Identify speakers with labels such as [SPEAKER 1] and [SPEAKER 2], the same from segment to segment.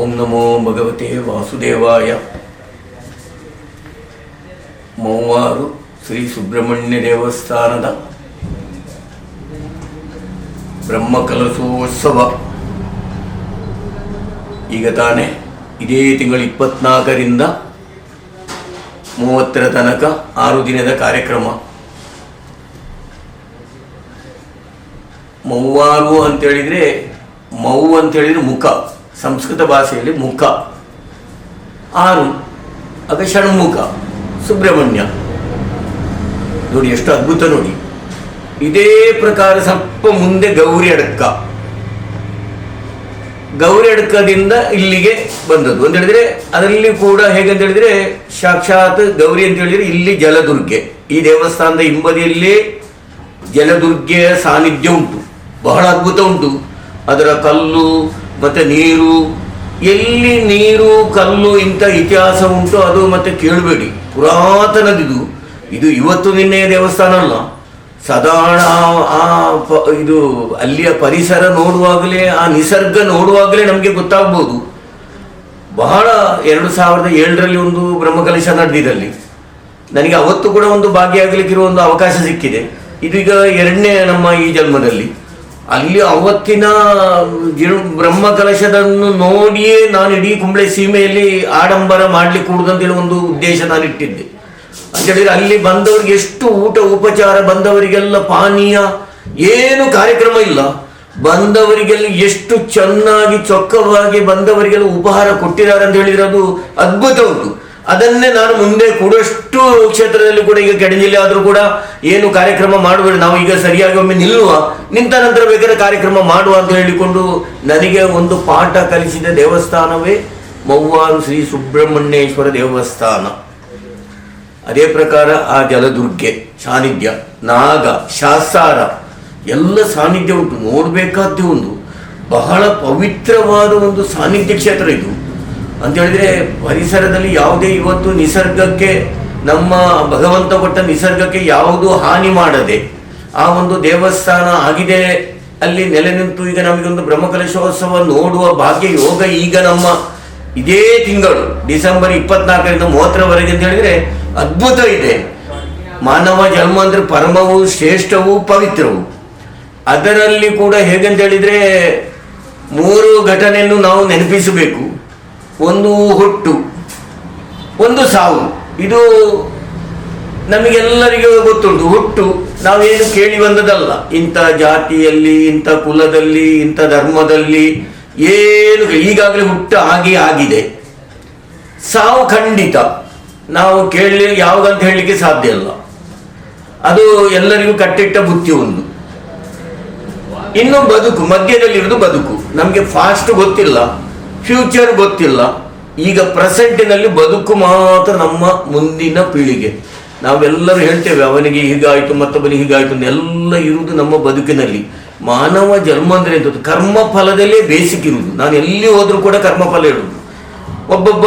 [SPEAKER 1] ಓಂ ನಮೋ ಭಗವತೆ ವಾಸುದೇವಾಯ. ಮೂವಾರು ಶ್ರೀ ಸುಬ್ರಹ್ಮಣ್ಯ ದೇವಸ್ಥಾನದ ಬ್ರಹ್ಮಕಲಸೋತ್ಸವ ಈಗ ತಾನೇ ಇದೇ ತಿಂಗಳು ಇಪ್ಪತ್ನಾಲ್ಕರಿಂದ ಮೂವತ್ತರ ತನಕ ಆರು ದಿನದ ಕಾರ್ಯಕ್ರಮ. ಮೌವಾರು ಅಂತೇಳಿದರೆ ಮೌ ಅಂತೇಳಿದರೆ ಮುಖ. ಸಂಸ್ಕೃತ ಭಾಷೆಯಲ್ಲಿ ಮುಖ. ಆರು ಆಗ ಷಣ್ಮುಖ ಸುಬ್ರಹ್ಮಣ್ಯ. ನೋಡಿ, ಎಷ್ಟು ಅದ್ಭುತ ನೋಡಿ. ಇದೇ ಪ್ರಕಾರ ಸ್ವಲ್ಪ ಮುಂದೆ ಗೌರಿ ಅಡಕ ಗೌರಿ ಅಡಕದಿಂದ ಇಲ್ಲಿಗೆ ಬಂದದ್ದು. ಅಂತ ಹೇಳಿದ್ರೆ, ಅದರಲ್ಲಿ ಕೂಡ ಹೇಗೆ ಅಂತ ಹೇಳಿದ್ರೆ, ಸಾಕ್ಷಾತ್ ಗೌರಿ ಅಂತ ಹೇಳಿದ್ರೆ ಇಲ್ಲಿ ಜಲದುರ್ಗೆ. ಈ ದೇವಸ್ಥಾನದ ಹಿಂಬದಿಯಲ್ಲಿ ಜಲದುರ್ಗೆಯ ಸಾನ್ನಿಧ್ಯ ಉಂಟು. ಬಹಳ ಅದ್ಭುತ ಉಂಟು. ಅದರ ಕಲ್ಲು ಮತ್ತೆ ನೀರು, ಎಲ್ಲಿ ನೀರು, ಕಲ್ಲು ಇಂಥ ಇತಿಹಾಸ ಉಂಟು ಅದು ಮತ್ತೆ ಕೇಳಬೇಡಿ. ಪುರಾತನದಿದು, ಇದು ಇವತ್ತು ನಿನ್ನೆ ದೇವಸ್ಥಾನ ಅಲ್ಲ. ಸಾಧಾರಣ ಆ- ಇದು ಅಲ್ಲಿಯ ಪರಿಸರ ನೋಡುವಾಗಲೇ, ಆ ನಿಸರ್ಗ ನೋಡುವಾಗಲೇ ನಮಗೆ ಗೊತ್ತಾಗ್ಬೋದು. ಬಹಳ ಎರಡು ಸಾವಿರದ ಏಳರಲ್ಲಿ ಒಂದು ಬ್ರಹ್ಮಕಲಶ ನಡೆದಿದಲ್ಲಿ ನನಗೆ ಅವತ್ತು ಕೂಡ ಒಂದು ಭಾಗಿಯಾಗಲಿಕ್ಕಿರುವ ಒಂದು ಅವಕಾಶ ಸಿಕ್ಕಿದೆ. ಇದೀಗ ಎರಡನೇ ನಮ್ಮ ಈ ಜನ್ಮದಲ್ಲಿ. ಅಲ್ಲಿ ಅವತ್ತಿನ ಜಿರು- ಬ್ರಹ್ಮಕಲಶದನ್ನು ನೋಡಿಯೇ ನಾನು ಇಡೀ ಕುಂಬಳೆ ಸೀಮೆಯಲ್ಲಿ ಆಡಂಬರ ಮಾಡ್ಲಿಕ್ಕೆ ಕೂಡುದಂತೇಳಿ ಒಂದು ಉದ್ದೇಶ ನಾನು ಇಟ್ಟಿದ್ದೆ ಅಂತ ಹೇಳಿದ್ರೆ ಅಲ್ಲಿ ಬಂದವರಿಗೆ ಎಷ್ಟು ಊಟ ಉಪಚಾರ, ಬಂದವರಿಗೆಲ್ಲ ಪಾನೀಯ, ಏನು ಕಾರ್ಯಕ್ರಮ ಇಲ್ಲ. ಬಂದವರಿಗೆಲ್ಲ ಎಷ್ಟು ಚೆನ್ನಾಗಿ ಚೊಕ್ಕವಾಗಿ ಬಂದವರಿಗೆಲ್ಲ ಉಪಹಾರ ಕೊಟ್ಟಿದ್ದಾರೆ ಅಂತ ಹೇಳಿದ್ರೆ ಅದು ಅದ್ಭುತ ಅದನ್ನೇ ನಾನು ಮುಂದೆ ಕೂಡಷ್ಟು ಕ್ಷೇತ್ರದಲ್ಲಿ ಕೂಡ ಈಗ ಕೆಡಂಜಿಲ್ಲಿ ಆದರೂ ಕೂಡ ಏನು ಕಾರ್ಯಕ್ರಮ ಮಾಡಬೇಡ ನಾವು ಈಗ ಸರಿಯಾಗಿ ಒಮ್ಮೆ ನಿಲ್ಲುವ, ನಿಂತ ನಂತರ ಬೇಕಾದ್ರೆ ಕಾರ್ಯಕ್ರಮ ಮಾಡುವ ಅಂತ ಹೇಳಿಕೊಂಡು ನನಗೆ ಒಂದು ಪಾಠ ಕಲಿಸಿದ ದೇವಸ್ಥಾನವೇ ಮೌವಾರು ಶ್ರೀ ಸುಬ್ರಹ್ಮಣ್ಯೇಶ್ವರ ದೇವಸ್ಥಾನ. ಅದೇ ಪ್ರಕಾರ ಆ ಜಲದುರ್ಗೆ, ಸಾನ್ನಿಧ್ಯ, ನಾಗ ಶಾಸ್ತಾರ ಎಲ್ಲ ಸಾನ್ನಿಧ್ಯ ಉಂಟು. ನೋಡಬೇಕಾದ್ದೇ ಒಂದು ಬಹಳ ಪವಿತ್ರವಾದ ಒಂದು ಸಾನ್ನಿಧ್ಯ ಕ್ಷೇತ್ರ ಇದು. ಅಂತ ಹೇಳಿದ್ರೆ ಪರಿಸರದಲ್ಲಿ ಯಾವುದೇ ಇವತ್ತು ನಿಸರ್ಗಕ್ಕೆ, ನಮ್ಮ ಭಗವಂತ ಕೊಟ್ಟ ನಿಸರ್ಗಕ್ಕೆ ಯಾವುದು ಹಾನಿ ಮಾಡದೆ, ಆ ಒಂದು ದೇವಸ್ಥಾನ ಆಗಿದೆ, ಅಲ್ಲಿ ನೆಲೆ ನಿಂತು ಈಗ ನಮಗೊಂದು ಬ್ರಹ್ಮಕಲಶೋತ್ಸವ ನೋಡುವ ಭಾಗ್ಯ ಯೋಗ ಈಗ ನಮ್ಮ ಇದೇ ತಿಂಗಳು, ಡಿಸೆಂಬರ್ ಇಪ್ಪತ್ನಾಲ್ಕರಿಂದ ಮೂವತ್ತರವರೆಗೆ ಅಂತ ಹೇಳಿದ್ರೆ ಅದ್ಭುತ ಇದೆ. ಮಾನವ ಜನ್ಮ ಅಂದ್ರೆ ಪರಮವು ಶ್ರೇಷ್ಠವು ಪವಿತ್ರವು. ಅದರಲ್ಲಿ ಕೂಡ ಹೇಗಂತ ಹೇಳಿದ್ರೆ ಮೂರು ಘಟನೆಯನ್ನು ನಾವು ನೆನಪಿಸಬೇಕು. ಒಂದು ಹುಟ್ಟು, ಒಂದು ಸಾವು. ಇದು ನಮಗೆಲ್ಲರಿಗೂ ಗೊತ್ತುಂಟು. ಹುಟ್ಟು ನಾವೇನು ಕೇಳಿ ಬಂದದಲ್ಲ ಇಂಥ ಜಾತಿಯಲ್ಲಿ, ಇಂಥ ಕುಲದಲ್ಲಿ, ಇಂಥ ಧರ್ಮದಲ್ಲಿ ಏನು ಈಗಾಗಲೇ ಹುಟ್ಟು ಹಾಗೆ ಆಗಿದೆ. ಸಾವು ಖಂಡಿತ. ನಾವು ಕೇಳಲಿ ಯಾವುದಂತ ಹೇಳಲಿಕ್ಕೆ ಸಾಧ್ಯ ಅಲ್ಲ ಅದು ಎಲ್ಲರಿಗೂ ಕಟ್ಟಿಟ್ಟ ಬುತ್ತಿ ಒಂದು. ಇನ್ನು ಬದುಕು, ಮಧ್ಯದಲ್ಲಿರುವುದು ಬದುಕು. ನಮಗೆ ಫಾಸ್ಟ್ ಗೊತ್ತಿಲ್ಲ. ಫ್ಯೂಚರ್ ಗೊತ್ತಿಲ್ಲ. ಈಗ ಪ್ರೆಸೆಂಟಿನಲ್ಲಿ ಬದುಕು ಮಾತ್ರ ನಮ್ಮ ಮುಂದಿನ ಪೀಳಿಗೆ. ನಾವೆಲ್ಲರೂ ಹೇಳ್ತೇವೆ, ಅವನಿಗೆ ಹೀಗಾಯಿತು, ಮತ್ತೊಬ್ಬನಿಗೆ ಹೀಗಾಯ್ತು ಎಲ್ಲ ಇರುವುದು ನಮ್ಮ ಬದುಕಿನಲ್ಲಿ. ಮಾನವ ಜನ್ಮ ಅಂದರೆ ಎಂತದ್ದು? ಕರ್ಮ ಫಲದಲ್ಲೇ ಬೇಸಿಕ್ ಇರುವುದು. ನಾನು ಎಲ್ಲಿ ಹೋದರೂ ಕೂಡ ಕರ್ಮ ಫಲ ಇಡುವುದು ಒಬ್ಬೊಬ್ಬ,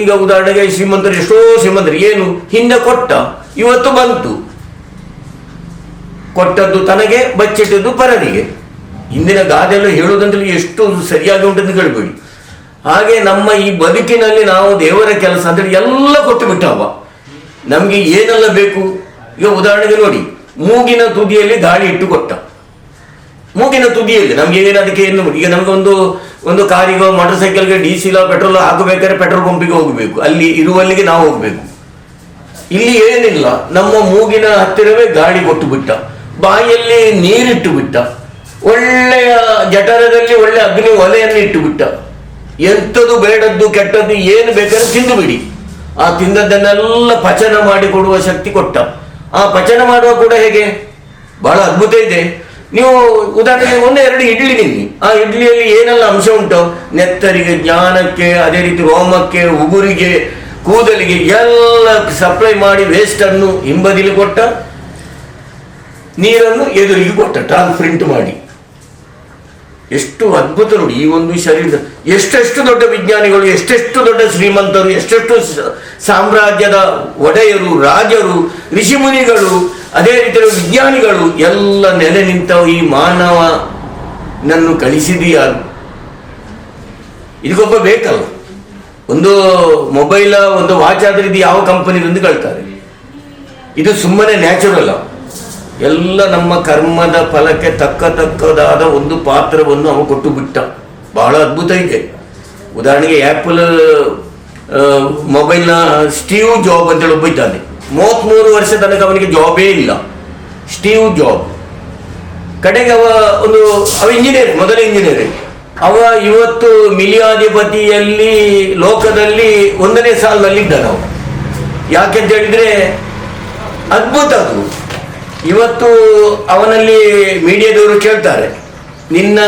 [SPEAKER 1] ಈಗ ಉದಾಹರಣೆಗೆ ಶ್ರೀಮಂತರು, ಎಷ್ಟೋ ಶ್ರೀಮಂತರು, ಏನು? ಹಿಂದೆ ಕೊಟ್ಟ, ಇವತ್ತು ಬಂತು. ಕೊಟ್ಟದ್ದು ತನಗೆ, ಬಚ್ಚಿಟ್ಟದ್ದು ಪರನಿಗೆ. ಹಿಂದಿನ ಗಾದೆಲ್ಲ ಹೇಳುವುದಂತಲೇ ಎಷ್ಟು ಸರಿಯಾಗಿ ಉಂಟಂತ ಕೇಳಬೇಡಿ ಹಾಗೆ ನಮ್ಮ ಈ ಬದುಕಿನಲ್ಲಿ ನಾವು ದೇವರ ಕೆಲಸ ಅಂದ್ರೆ ಎಲ್ಲ ಕೊಟ್ಟು ಬಿಟ್ಟವ ನಮಗೆ ಏನೆಲ್ಲ ಬೇಕು? ಈಗ ಉದಾಹರಣೆಗೆ ನೋಡಿ, ಮೂಗಿನ ತುದಿಯಲ್ಲಿ ಗಾಳಿ ಇಟ್ಟು ಕೊಟ್ಟ. ಮೂಗಿನ ತುದಿಯಲ್ಲಿ ನಮ್ಗೆ ಏನು ಅದಕ್ಕೆ ಏನು ಈಗ ನಮಗೊಂದು ಒಂದು ಕಾರಿಗೋ ಮೋಟರ್ ಸೈಕಲ್ಗೆ ಡೀಸೆಲ್ ಪೆಟ್ರೋಲ್ ಹಾಕಬೇಕಾದ್ರೆ ಪೆಟ್ರೋಲ್ ಪಂಪಿಗೆ ಹೋಗಬೇಕು. ಅಲ್ಲಿ ಇರುವಲ್ಲಿಗೆ ನಾವು ಹೋಗಬೇಕು. ಇಲ್ಲಿ ಏನಿಲ್ಲ, ನಮ್ಮ ಮೂಗಿನ ಹತ್ತಿರವೇ ಗಾಳಿ ಕೊಟ್ಟು ಬಿಟ್ಟ. ಬಾಯಲ್ಲಿ ನೀರಿಟ್ಟು ಬಿಟ್ಟ. ಒಳ್ಳೆಯ ಜಠರದಲ್ಲಿ ಒಳ್ಳೆ ಅಗ್ನಿ ಒಲೆಯನ್ನು ಇಟ್ಟುಬಿಟ್ಟ. ಎಂಥದ್ದು ಬೇಡದ್ದು ಕೆಟ್ಟದ್ದು ಏನು ಬೇಕಾದ್ರೆ ತಿಂದು ಬಿಡಿ ಆ ತಿಂದದ್ದನ್ನೆಲ್ಲ ಪಚನ ಮಾಡಿ ಕೊಡುವ ಶಕ್ತಿ ಕೊಟ್ಟ. ಆ ಪಚನ ಮಾಡುವ ಕೂಡ ಹೇಗೆ? ಬಹಳ ಅದ್ಭುತ ಇದೆ. ನೀವು ಉದಾಹರಣೆಗೆ ಒಂದು ಎರಡು ಇಡ್ಲಿ ತಿನ್ನಿ. ಆ ಇಡ್ಲಿಯಲ್ಲಿ ಏನೆಲ್ಲ ಅಂಶ ಉಂಟು? ನೆತ್ತರಿಗೆ, ಜ್ಞಾನಕ್ಕೆ, ಅದೇ ರೀತಿ ರೋಮಕ್ಕೆ ಉಗುರಿಗೆ, ಕೂದಲಿಗೆ ಎಲ್ಲ ಸಪ್ಲೈ ಮಾಡಿ ವೇಸ್ಟ್ ಅನ್ನು ಹಿಂಬದಿಲಿ ಕೊಟ್ಟ, ನೀರನ್ನು ಎದುರಿಗೆ ಕೊಟ್ಟ ಟ್ರಾನ್ಸ್ಪ್ರಿಂಟ್ ಮಾಡಿ. ಎಷ್ಟು ಅದ್ಭುತ ನೋಡಿ, ಈ ಒಂದು ಶರೀರ ಎಷ್ಟೆಷ್ಟು ದೊಡ್ಡ ವಿಜ್ಞಾನಿಗಳು, ಎಷ್ಟೆಷ್ಟು ದೊಡ್ಡ ಶ್ರೀಮಂತರು, ಎಷ್ಟೆಷ್ಟು ಸಾಮ್ರಾಜ್ಯದ ಒಡೆಯರು, ರಾಜರು, ಋಷಿಮುನಿಗಳು, ಅದೇ ರೀತಿಯ ವಿಜ್ಞಾನಿಗಳು, ಎಲ್ಲ ನೆಲೆ ನಿಂತ ಈ ಮಾನವನನ್ನು ಕಳಿಸಿದ ಯಾರು ಇದಕ್ಕೊಬ್ಬ ಬೇಕಲ್ಲ. ಒಂದು ಮೊಬೈಲ್, ಒಂದು ವಾಚ್ ಆದ್ರೆ ಇದು ಯಾವ ಕಂಪನಿದಿಂದ ಕಳ್ತಾರೆ. ಇದು ಸುಮ್ಮನೆ ನ್ಯಾಚುರಲ್ ಎಲ್ಲ ನಮ್ಮ ಕರ್ಮದ ಫಲಕ್ಕೆ ತಕ್ಕ ತಕ್ಕದಾದ ಒಂದು ಪಾತ್ರವನ್ನು ಅವನು ಕೊಟ್ಟು ಬಿಟ್ಟ. ಬಹಳ ಅದ್ಭುತ ಇದೆ ಉದಾಹರಣೆಗೆ ಆ್ಯಪಲ್ ಮೊಬೈಲ್ನ ಸ್ಟೀವ್ ಜಾಬ್ ಅಂತೇಳಿ ಒಬ್ಬ ಇದ್ದಾನೆ ಮೂವತ್ತ್ಮೂರು ವರ್ಷ ತನಕ ಅವನಿಗೆ ಜಾಬೇ ಇಲ್ಲ. ಸ್ಟೀವ್ ಜಾಬ್ ಕಡೆಗೆ ಅವ ಒಂದು, ಅವ ಇಂಜಿನಿಯರ್ ಮೊದಲ ಇಂಜಿನಿಯರ್ ಅವ ಇವತ್ತು ಮಿಲಿಯಾಧಿಪತಿಯಲ್ಲಿ, ಲೋಕದಲ್ಲಿ ಒಂದನೇ ಸಾಲಿನಲ್ಲಿ ಇದ್ದಾನೆ ಅವ ಯಾಕೆಂತ ಹೇಳಿದ್ರೆ ಅದ್ಭುತ ಅದು. ಇವತ್ತು ಅವನಲ್ಲಿ ಮೀಡಿಯಾದವರು ಕೇಳ್ತಾರೆ, ನಿನ್ನ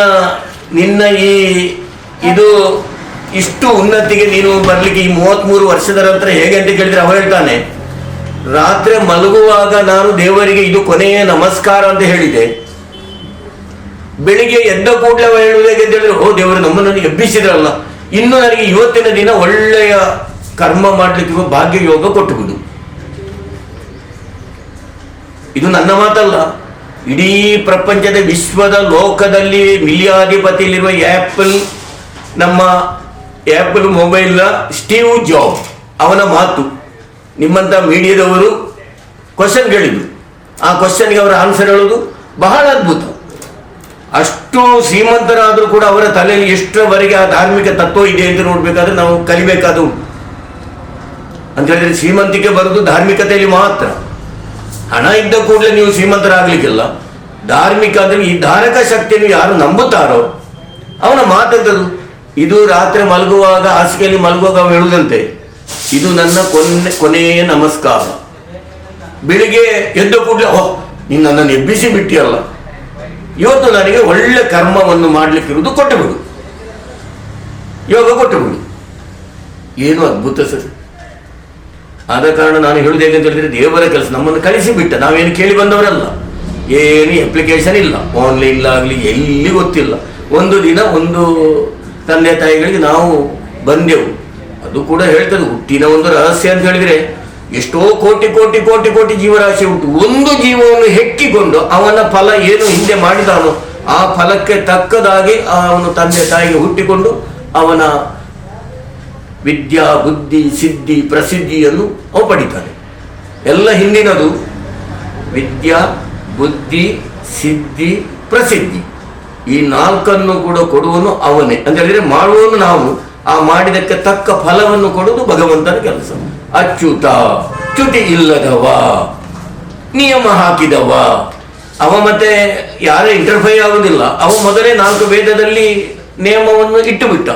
[SPEAKER 1] ನಿನ್ನ ಈ ಇದು ಇಷ್ಟು ಉನ್ನತಿಗೆ ನೀನು ಬರಲಿಕ್ಕೆ ಈ ಮೂವತ್ತ್ಮೂರು ವರ್ಷದ ನಂತರ ಹೇಗೆ ಅಂತ ಕೇಳಿದ್ರೆ ಅವ ಹೇಳ್ತಾನೆ, ರಾತ್ರಿ ಮಲಗುವಾಗ ನಾನು ದೇವರಿಗೆ ಇದು ಕೊನೆಯ ನಮಸ್ಕಾರ ಅಂತ ಹೇಳಿದೆ. ಬೆಳಿಗ್ಗೆ ಎದ್ದ ಕೂಡಲೇ ಅವ ಅಂತ ಹೇಳಿದ್ರೆ, ಓ ದೇವರು ನಮ್ಮನ್ನು ಎಬ್ಬಿಸಿದ್ರಲ್ಲ, ಇನ್ನು ನನಗೆ ಇವತ್ತಿನ ದಿನ ಒಳ್ಳೆಯ ಕರ್ಮ ಮಾಡಲಿಕ್ಕೆ ಭಾಗ್ಯ ಯೋಗ ಕೊಟ್ಟು ಬಿಡು ಇದು ನನ್ನ ಮಾತಲ್ಲ. ಇಡೀ ಪ್ರಪಂಚದ ವಿಶ್ವದ ಲೋಕದಲ್ಲಿ ಮಿಲಿಯಾಧಿಪತಿಯಲ್ಲಿರುವ ಆ್ಯಪಲ್ ನಮ್ಮ ಆ್ಯಪಲ್ ಮೊಬೈಲ್ನ ಸ್ಟೀವ್ ಜಾಬ್, ಅವನ ಮಾತು. ನಿಮ್ಮಂಥ ಮೀಡಿಯಾದವರು ಕ್ವಶನ್ ಕೇಳಿದ್ರು. ಆ ಕ್ವಶನ್ಗೆ ಅವರ ಆನ್ಸರ್ ಹೇಳೋದು ಬಹಳ ಅದ್ಭುತ. ಅಷ್ಟು ಶ್ರೀಮಂತರಾದರೂ ಕೂಡ ಅವರ ತಲೆಯಲ್ಲಿ ಎಷ್ಟರವರೆಗೆ ಆ ಧಾರ್ಮಿಕ ತತ್ವ ಇದೆ ಅಂತ ನೋಡಬೇಕಾದ್ರೆ ನಾವು ಕಲಿಬೇಕಾದ ಅಂತ ಹೇಳಿದ್ರೆ ಶ್ರೀಮಂತಿಕೆ ಬರೋದು ಧಾರ್ಮಿಕತೆಯಲ್ಲಿ ಮಾತ್ರ. ಹಣ ಇದ್ದ ಕೂಡಲೇ ನೀವು ಶ್ರೀಮಂತರಾಗ್ಲಿಕ್ಕಿಲ್ಲ. ಧಾರ್ಮಿಕ ಅಂದ್ರೆ ಈ ಧಾರಕ ಶಕ್ತಿಯನ್ನು ಯಾರು ನಂಬುತ್ತಾರೋ, ಅವನ ಮಾತೆಂತದು ಇದು ರಾತ್ರಿ ಮಲಗುವಾಗ, ಹಾಸಿಗೆಯಲ್ಲಿ ಮಲಗುವಾಗ ಹೇಳುದಂತೆ. ಇದು ನನ್ನ ಕೊನೆ ಕೊನೆಯ ನಮಸ್ಕಾರ. ಬೆಳಿಗ್ಗೆ ಎದ್ದ ಕೂಡಲೇ, ಓಹ್, ನೀನು ನನ್ನನ್ನು ಎಬ್ಬಿಸಿ ಬಿಟ್ಟಿಯಲ್ಲ. ಇವತ್ತು ನನಗೆ ಒಳ್ಳೆ ಕರ್ಮವನ್ನು ಮಾಡಲಿಕ್ಕಿರುವುದು ಕೊಟ್ಟು ಬಿಡು ಯೋಗ ಕೊಟ್ಟು ಬಿಡು ಏನು ಅದ್ಭುತ ಸರ್. ಆದ ಕಾರಣ ನಾನು ಹೇಳುದು ಹೇಗೆ ಅಂತ ಹೇಳಿದ್ರೆ ದೇವರ ಕೆಲಸ, ನಮ್ಮನ್ನು ಕಳಿಸಿ ಬಿಟ್ಟ ನಾವೇನು ಕೇಳಿ ಬಂದವರಲ್ಲ. ಏನು ಅಪ್ಲಿಕೇಶನ್ ಇಲ್ಲ. ಆನ್ಲೈನ್ ಆಗಲಿ, ಎಲ್ಲಿ ಗೊತ್ತಿಲ್ಲ. ಒಂದು ದಿನ ಒಂದು ತಂದೆ ತಾಯಿಗಳಿಗೆ ನಾವು ಬಂದೆವು. ಅದು ಕೂಡ ಹೇಳ್ತದೆ, ಹುಟ್ಟಿನ ಒಂದು ರಹಸ್ಯ ಅಂತ ಹೇಳಿದ್ರೆ ಎಷ್ಟೋ ಕೋಟಿ ಕೋಟಿ ಕೋಟಿ ಕೋಟಿ ಜೀವರಾಶಿ ಉಂಟು. ಒಂದು ಜೀವವನ್ನು ಹೆಕ್ಕಿಕೊಂಡು ಅವನ ಫಲ ಏನು ಹಿಂದೆ ಮಾಡಿದಾನೋ, ಆ ಫಲಕ್ಕೆ ತಕ್ಕದಾಗಿ ಅವನು ತಂದೆ ತಾಯಿಗೆ ಹುಟ್ಟಿಕೊಂಡು ಅವನ ವಿದ್ಯಾ, ಬುದ್ಧಿ, ಸಿದ್ಧಿ ಪ್ರಸಿದ್ಧಿಯನ್ನು ಅವು ಪಡಿತಾನೆ ಎಲ್ಲ ಹಿಂದಿನದು ವಿದ್ಯಾ, ಬುದ್ಧಿ, ಸಿದ್ಧಿ, ಪ್ರಸಿದ್ಧಿ. ಈ ನಾಲ್ಕನ್ನು ಕೂಡ ಕೊಡುವನು ಅವನೇ. ಅಂತ ಹೇಳಿದ್ರೆ ಮಾಡುವನು ನಾವು, ಆ ಮಾಡಿದಕ್ಕೆ ತಕ್ಕ ಫಲವನ್ನು ಕೊಡುವುದು ಭಗವಂತನ ಕೆಲಸ. ಅಚ್ಯುತ, ಚ್ಯುತಿ ಇಲ್ಲದವ, ನಿಯಮ ಹಾಕಿದವ. ಅವ ಮತ್ತೆ ಯಾರೇ ಇಂಟರ್ಫೈ ಆಗುವುದಿಲ್ಲ ಅವ ಮೊದಲೇ ನಾಲ್ಕು ವೇದದಲ್ಲಿ ನಿಯಮವನ್ನು ಇಟ್ಟು ಬಿಟ್ಟ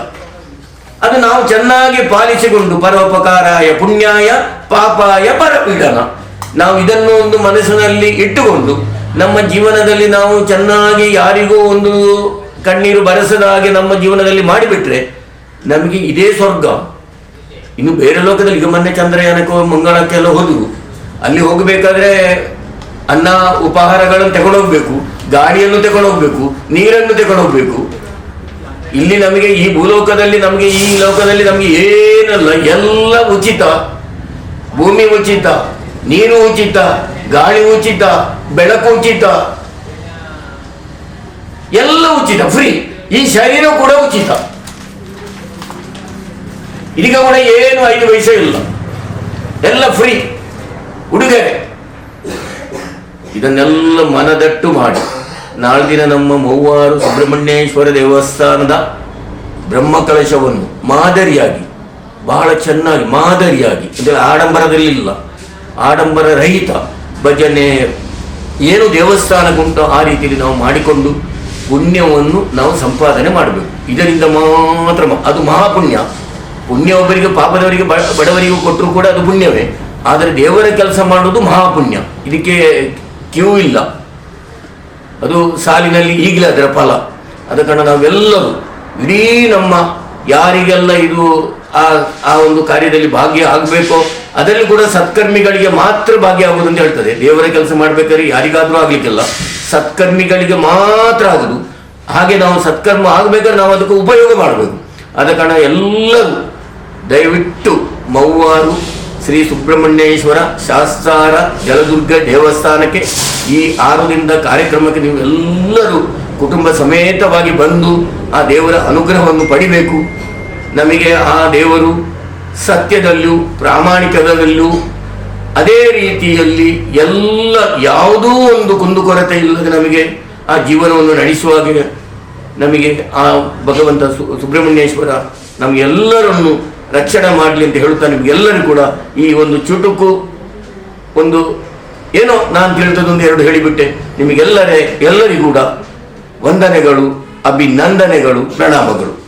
[SPEAKER 1] ಅದು ನಾವು ಚೆನ್ನಾಗಿ ಪಾಲಿಸಿಕೊಂಡು ಪರೋಪಕಾರಾಯ ಪುಣ್ಯಾಯ ಪಾಪಾಯ ಪರಪೀಡನ. ನಾವು ಇದನ್ನು ಒಂದು ಮನಸ್ಸಿನಲ್ಲಿ ಇಟ್ಟುಕೊಂಡು ನಮ್ಮ ಜೀವನದಲ್ಲಿ ನಾವು ಚೆನ್ನಾಗಿ ಯಾರಿಗೂ ಒಂದು ಕಣ್ಣೀರು ಬರೆಸದ ಹಾಗೆ ನಮ್ಮ ಜೀವನದಲ್ಲಿ ಮಾಡಿಬಿಟ್ರೆ ನಮಗೆ ಇದೇ ಸ್ವರ್ಗ. ಇನ್ನು ಬೇರೆ ಲೋಕದಲ್ಲಿ ಈಗ ಮೊನ್ನೆ ಚಂದ್ರಯಾನಕ್ಕೆ ಮಂಗಳಕ್ಕೆಲ್ಲ ಹೋದವು. ಅಲ್ಲಿ ಹೋಗಬೇಕಾದ್ರೆ ಅನ್ನ ಉಪಹಾರಗಳನ್ನು ತಗೊಂಡೋಗ್ಬೇಕು, ಗಾಡಿಯನ್ನು ತಗೊಂಡೋಗ್ಬೇಕು, ನೀರನ್ನು ತಗೊಂಡೋಗ್ಬೇಕು. ಇಲ್ಲಿ ನಮಗೆ ಈ ಭೂಲೋಕದಲ್ಲಿ ನಮಗೆ ಈ ಲೋಕದಲ್ಲಿ ನಮಗೆ ಏನಲ್ಲ, ಎಲ್ಲ ಉಚಿತ. ಭೂಮಿ ಉಚಿತ, ನೀರು ಉಚಿತ, ಗಾಳಿ ಉಚಿತ, ಬೆಳಕು ಉಚಿತ. ಎಲ್ಲ ಉಚಿತ ಫ್ರೀ ಈ ಶರೀರ ಕೂಡ ಉಚಿತ. ಇದೀಗ ಕೂಡ ಏನು ಐದು ವಯಸ್ಸೇ ಇಲ್ಲ. ಎಲ್ಲ ಫ್ರೀ ಉಡುಗೊರೆ. ಇದನ್ನೆಲ್ಲ ಮನದಟ್ಟು ಮಾಡಿ. ನಾಳೆ ದಿನ ನಮ್ಮ ಮೌವಾರು ಸುಬ್ರಹ್ಮಣ್ಯೇಶ್ವರ ದೇವಸ್ಥಾನದ ಬ್ರಹ್ಮಕಲಶವನ್ನು ಮಾದರಿಯಾಗಿ, ಬಹಳ ಚೆನ್ನಾಗಿ ಮಾದರಿಯಾಗಿ, ಅಂದರೆ ಆಡಂಬರದಲ್ಲಿ ಇಲ್ಲ, ಆಡಂಬರ ರಹಿತ ಭಜನೆ ಏನು ದೇವಸ್ಥಾನಕ್ಕುಂಟು ಆ ರೀತಿಯಲ್ಲಿ ನಾವು ಮಾಡಿಕೊಂಡು ಪುಣ್ಯವನ್ನು ನಾವು ಸಂಪಾದನೆ ಮಾಡಬೇಕು. ಇದರಿಂದ ಮಾತ್ರ ಅದು ಮಹಾಪುಣ್ಯ. ಪುಣ್ಯ ಒಬ್ಬರಿಗೆ, ಪಾಪದವರಿಗೆ ಬಡವರಿಗೂ ಕೊಟ್ಟರು ಕೂಡ ಅದು ಪುಣ್ಯವೇ. ಆದರೆ ದೇವರ ಕೆಲಸ ಮಾಡುವುದು ಮಹಾಪುಣ್ಯ. ಇದಕ್ಕೆ ಕ್ಯೂ ಇಲ್ಲ. ಅದು ಸಾಲಿನಲ್ಲಿ ಈಗಲೇ ಅದರ ಫಲ. ಆದ ಕಾರಣ ನಾವೆಲ್ಲರೂ ಇಡೀ ನಮ್ಮ ಯಾರಿಗೆಲ್ಲ ಇದು ಆ ಆ ಒಂದು ಕಾರ್ಯದಲ್ಲಿ ಭಾಗ್ಯ ಆಗಬೇಕೋ, ಅದರಲ್ಲಿ ಕೂಡ ಸತ್ಕರ್ಮಿಗಳಿಗೆ ಮಾತ್ರ ಭಾಗ್ಯ ಆಗುವುದು ಅಂತ ಹೇಳ್ತದೆ ದೇವರ ಕೆಲಸ ಮಾಡಬೇಕಾದ್ರೆ ಯಾರಿಗಾದರೂ ಆಗ್ಲಿಕ್ಕಿಲ್ಲ. ಸತ್ಕರ್ಮಿಗಳಿಗೆ ಮಾತ್ರ ಆಗುದು. ಹಾಗೆ ನಾವು ಸತ್ಕರ್ಮ ಆಗಬೇಕಾದ್ರೆ ನಾವು ಅದಕ್ಕೆ ಉಪಯೋಗ ಮಾಡಬೇಕು. ಆದ ಕಾರಣ ಎಲ್ಲರೂ ದಯವಿಟ್ಟು ಮೌವಾರು ಶ್ರೀ ಸುಬ್ರಹ್ಮಣ್ಯೇಶ್ವರ ಶಾಸ್ತಾರ ಜಲದುರ್ಗ ದೇವಸ್ಥಾನಕ್ಕೆ ಈ ಆರು ದಿನದ ಕಾರ್ಯಕ್ರಮಕ್ಕೆ ನೀವು ಎಲ್ಲರೂ ಕುಟುಂಬ ಸಮೇತವಾಗಿ ಬಂದು ಆ ದೇವರ ಅನುಗ್ರಹವನ್ನು ಪಡಿಬೇಕು. ನಮಗೆ ಆ ದೇವರು ಸತ್ಯದಲ್ಲೂ ಪ್ರಾಮಾಣಿಕದಲ್ಲೂ ಅದೇ ರೀತಿಯಲ್ಲಿ ಎಲ್ಲ ಯಾವುದೂ ಒಂದು ಕುಂದುಕೊರತೆ ಇಲ್ಲದೆ ನಮಗೆ ಆ ಜೀವನವನ್ನು ನಡೆಸುವಾಗ ನಮಗೆ ಆ ಭಗವಂತ ಸು- ಸುಬ್ರಹ್ಮಣ್ಯೇಶ್ವರ ನಮಗೆಲ್ಲರನ್ನು ರಕ್ಷಣೆ ಮಾಡಲಿ ಅಂತ ಹೇಳುತ್ತಾ ನಿಮಗೆಲ್ಲರೂ ಕೂಡ ಈ ಒಂದು ಚುಟುಕು, ಒಂದು ಏನೋ ನಾನು ತಿಳಿದದೊಂದು ಎರಡು ಹೇಳಿಬಿಟ್ಟೆ. ನಿಮಗೆಲ್ಲರೇ, ಎಲ್ಲರಿಗೂ ಕೂಡ ವಂದನೆಗಳು, ಅಭಿನಂದನೆಗಳು, ಪ್ರಣಾಮಗಳು.